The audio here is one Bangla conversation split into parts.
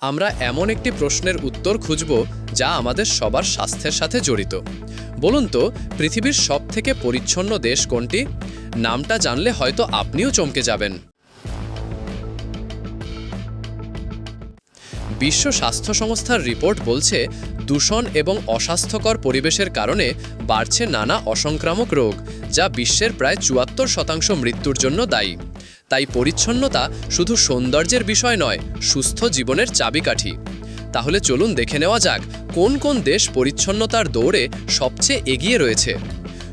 আমরা এমন একটি প্রশ্নের উত্তর খুঁজব যা আমাদের সবার স্বাস্থ্যের সাথে জড়িত। বলুন তো, পৃথিবীর সব থেকে পরিচ্ছন্ন দেশ কোনটি? নামটা জানলে হয়তো আপনিও চমকে যাবেন। বিশ্ব স্বাস্থ্য সংস্থার রিপোর্ট বলছে, দূষণ এবং অস্বাস্থ্যকর পরিবেশের কারণে বাড়ছে নানা অসংক্রামক রোগ, যা বিশ্বের প্রায় চুয়াত্তর শতাংশ মৃত্যুর জন্য দায়ী। তাই পরিচ্ছন্নতা শুধু সৌন্দর্যের বিষয় নয়, সুস্থ জীবনের চাবিকাঠি। তাহলে চলুন দেখে নেওয়া যাক, কোন কোন দেশ পরিচ্ছন্নতার দৌড়ে সবচেয়ে এগিয়ে রয়েছে।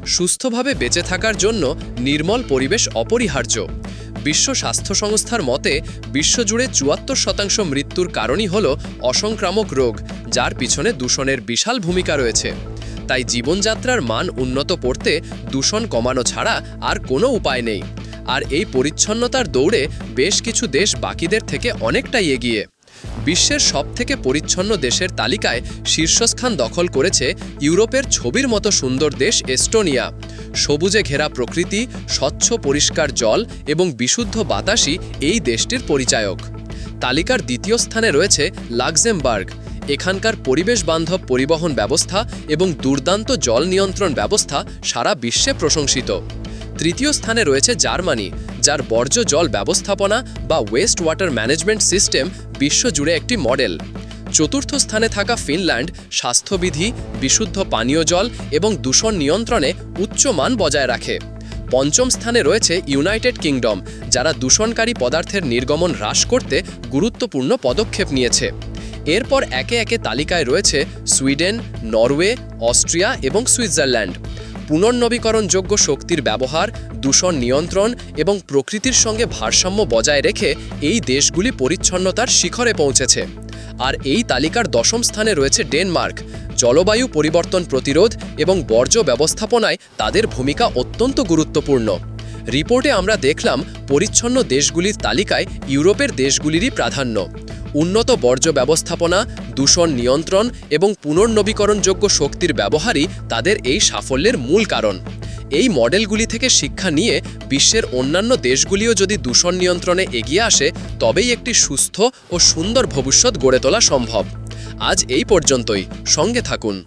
সুস্থভাবে বেঁচে থাকার জন্য নির্মল পরিবেশ অপরিহার্য। বিশ্ব স্বাস্থ্য সংস্থার মতে, বিশ্বজুড়ে চুয়াত্তর শতাংশ মৃত্যুর কারণই হল অসংক্রামক রোগ, যার পিছনে দূষণের বিশাল ভূমিকা রয়েছে। তাই জীবনযাত্রার মান উন্নত করতে দূষণ কমানো ছাড়া আর কোনো উপায় নেই। আর এই পরিচ্ছন্নতার দৌড়ে বেশ কিছু দেশ বাকিদের থেকে অনেকটাই এগিয়ে। বিশ্বের সবথেকে পরিচ্ছন্ন দেশের তালিকায় শীর্ষস্থান দখল করেছে ইউরোপের ছবির মতো সুন্দর দেশ এস্টোনিয়া। সবুজে ঘেরা প্রকৃতি, স্বচ্ছ পরিষ্কার জল এবং বিশুদ্ধ বাতাসই এই দেশটির পরিচায়ক। তালিকার দ্বিতীয় স্থানে রয়েছে লাক্সেমবার্গ। এখানকার পরিবেশ বান্ধব পরিবহন ব্যবস্থা এবং দুর্দান্ত জল নিয়ন্ত্রণ ব্যবস্থা সারা বিশ্বে প্রশংসিত। তৃতীয় স্থানে রয়েছে জার্মানি, যার বর্জ্য জল ব্যবস্থাপনা বা ওয়েস্ট ওয়াটার ম্যানেজমেন্ট সিস্টেম বিশ্বজুড়ে একটি মডেল চতুর্থ স্থানে থাকা ফিনল্যান্ড স্বাস্থ্যবিধি, বিশুদ্ধ পানীয় জল এবং দূষণ নিয়ন্ত্রণে উচ্চ মান বজায় রাখে। পঞ্চম স্থানে রয়েছে ইউনাইটেড কিংডম, যারা দূষণকারী পদার্থের নির্গমন হ্রাস করতে গুরুত্বপূর্ণ পদক্ষেপ নিয়েছে। এরপর একে একে তালিকায় রয়েছে সুইডেন, নরওয়ে, অস্ট্রিয়া এবং সুইজারল্যান্ড। পুনর্নবীকরণযোগ্য শক্তির ব্যবহার, দূষণ নিয়ন্ত্রণ এবং প্রকৃতির সঙ্গে ভারসাম্য বজায় রেখে এই দেশগুলি পরিচ্ছন্নতার শিখরে পৌঁছেছে। আর এই তালিকার দশম স্থানে রয়েছে ডেনমার্ক। জলবায়ু পরিবর্তন প্রতিরোধ এবং বর্জ্য ব্যবস্থাপনায় তাদের ভূমিকা অত্যন্ত গুরুত্বপূর্ণ। রিপোর্টে আমরা দেখলাম পরিচ্ছন্ন দেশগুলির তালিকায় ইউরোপের দেশগুলিরই প্রাধান্য। উন্নত বর্জ্য ব্যবস্থাপনা, দূষণ নিয়ন্ত্রণ এবং পুনর্নবীকরণযোগ্য শক্তির ব্যবহারই তাদের এই সাফল্যের মূল কারণ। এই মডেলগুলি থেকে শিক্ষা নিয়ে বিশ্বের অন্যান্য দেশগুলিও যদি দূষণ নিয়ন্ত্রণে এগিয়ে আসে, তবেই একটি সুস্থ ও সুন্দর ভবিষ্যৎ গড়ে তোলা সম্ভব। আজ এই পর্যন্তই। সঙ্গে থাকুন।